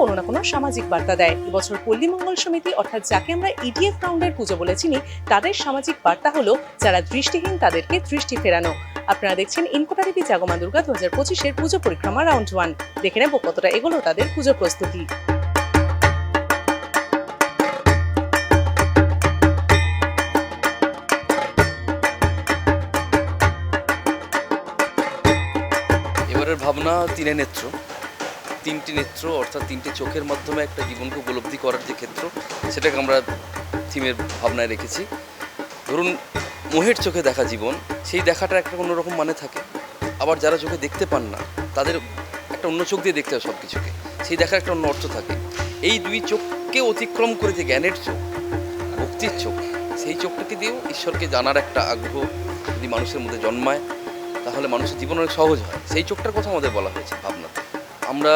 কোনো না কোনো সামাজিক বার্তা দেয়। এবছর পল্লী মঙ্গল সমিতি, অর্থাৎ যাকে আমরা ইডিএফ রাউন্ডের পুজো বলে তাদের সামাজিক বার্তা হলো, যারা দৃষ্টিহীন তাদেরকে দৃষ্টি ফেরানো। আপনারা দেখছেন ইনকোটা দেবী জাগমা দুর্গা দু হাজার পঁচিশের পুজো পরিক্রমা রাউন্ড ওয়ান দেখে নেব কতটা এগোলো তাদের পুজো প্রস্তুতি। ভাবনা তিনে নেত্র। তিনটি নেত্র, অর্থাৎ তিনটে চোখের মাধ্যমে একটা জীবনকে উপলব্ধি করার যে ক্ষেত্র, সেটাকে আমরা থিমের ভাবনায় রেখেছি। ধরুন, মোহের চোখে দেখা জীবন, সেই দেখাটা একটা অন্যরকম মানে থাকে। আবার যারা চোখে দেখতে পান না, তাদের একটা অন্য চোখ দিয়ে দেখতে হয় সব কিছুকে সেই দেখার একটা অন্য অর্থ থাকে। এই দুই চোখকে অতিক্রম করে যে জ্ঞানের চোখ ভক্তির চোখ, সেই চোখটাকে দিয়েও ঈশ্বরকে জানার একটা আগ্রহ যদি মানুষের মধ্যে জন্মায়, তাহলে মানুষের জীবন অনেক সহজ হয়। সেই চোখটার কথা আমাদের বলা হয়েছে ভাবনাতে। আমরা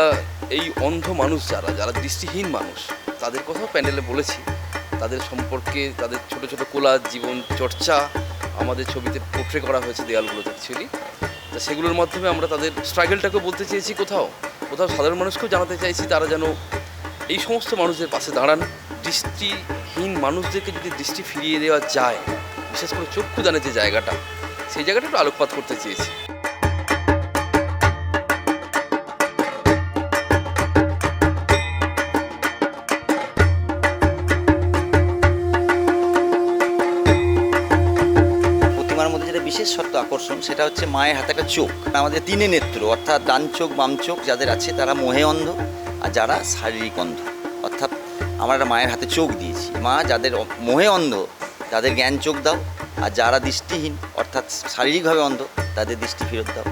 এই অন্ধ মানুষ যারা যারা দৃষ্টিহীন মানুষ, তাদের কথাও প্যান্ডেলে বলেছি। তাদের সম্পর্কে, তাদের ছোট ছোট কোলা জীবন চর্চা, আমাদের ছবিতে পোট্রে করা হয়েছে দেয়ালগুলোতে অ্যাকচুয়ালি তা সেগুলোর মাধ্যমে আমরা তাদের স্ট্রাগলটাকে বলতে চেয়েছি কোথাও। কোথাও সাধারণ মানুষকেও জানাতে চাইছি তারা যেন এই সমস্ত মানুষদের পাশে দাঁড়ান। দৃষ্টিহীন মানুষদেরকে যদি দৃষ্টি ফিরিয়ে দেওয়া যায়, বিশেষ করে চক্ষু দানের যে জায়গাটা, সেই জায়গাটা একটু আলোকপাত করতে চেয়েছি। যেটা বিশেষ শর্ত আকর্ষণ, সেটা হচ্ছে মায়ের হাতে একটা চোখ। আমাদের তিনে নেত্র, অর্থাৎ ডান চোখ, বাম চোখ যাদের আছে, তারা মোহে অন্ধ আর যারা শারীরিক অন্ধ। অর্থাৎ আমরা একটা মায়ের হাতে চোখ দিয়েছি। মা যাদের মোহে অন্ধ, তাদের জ্ঞান চোখ দাও। আর যারা দৃষ্টিহীন, অর্থাৎ শারীরিকভাবে অন্ধ, তাদের দৃষ্টি ফেরত দাও।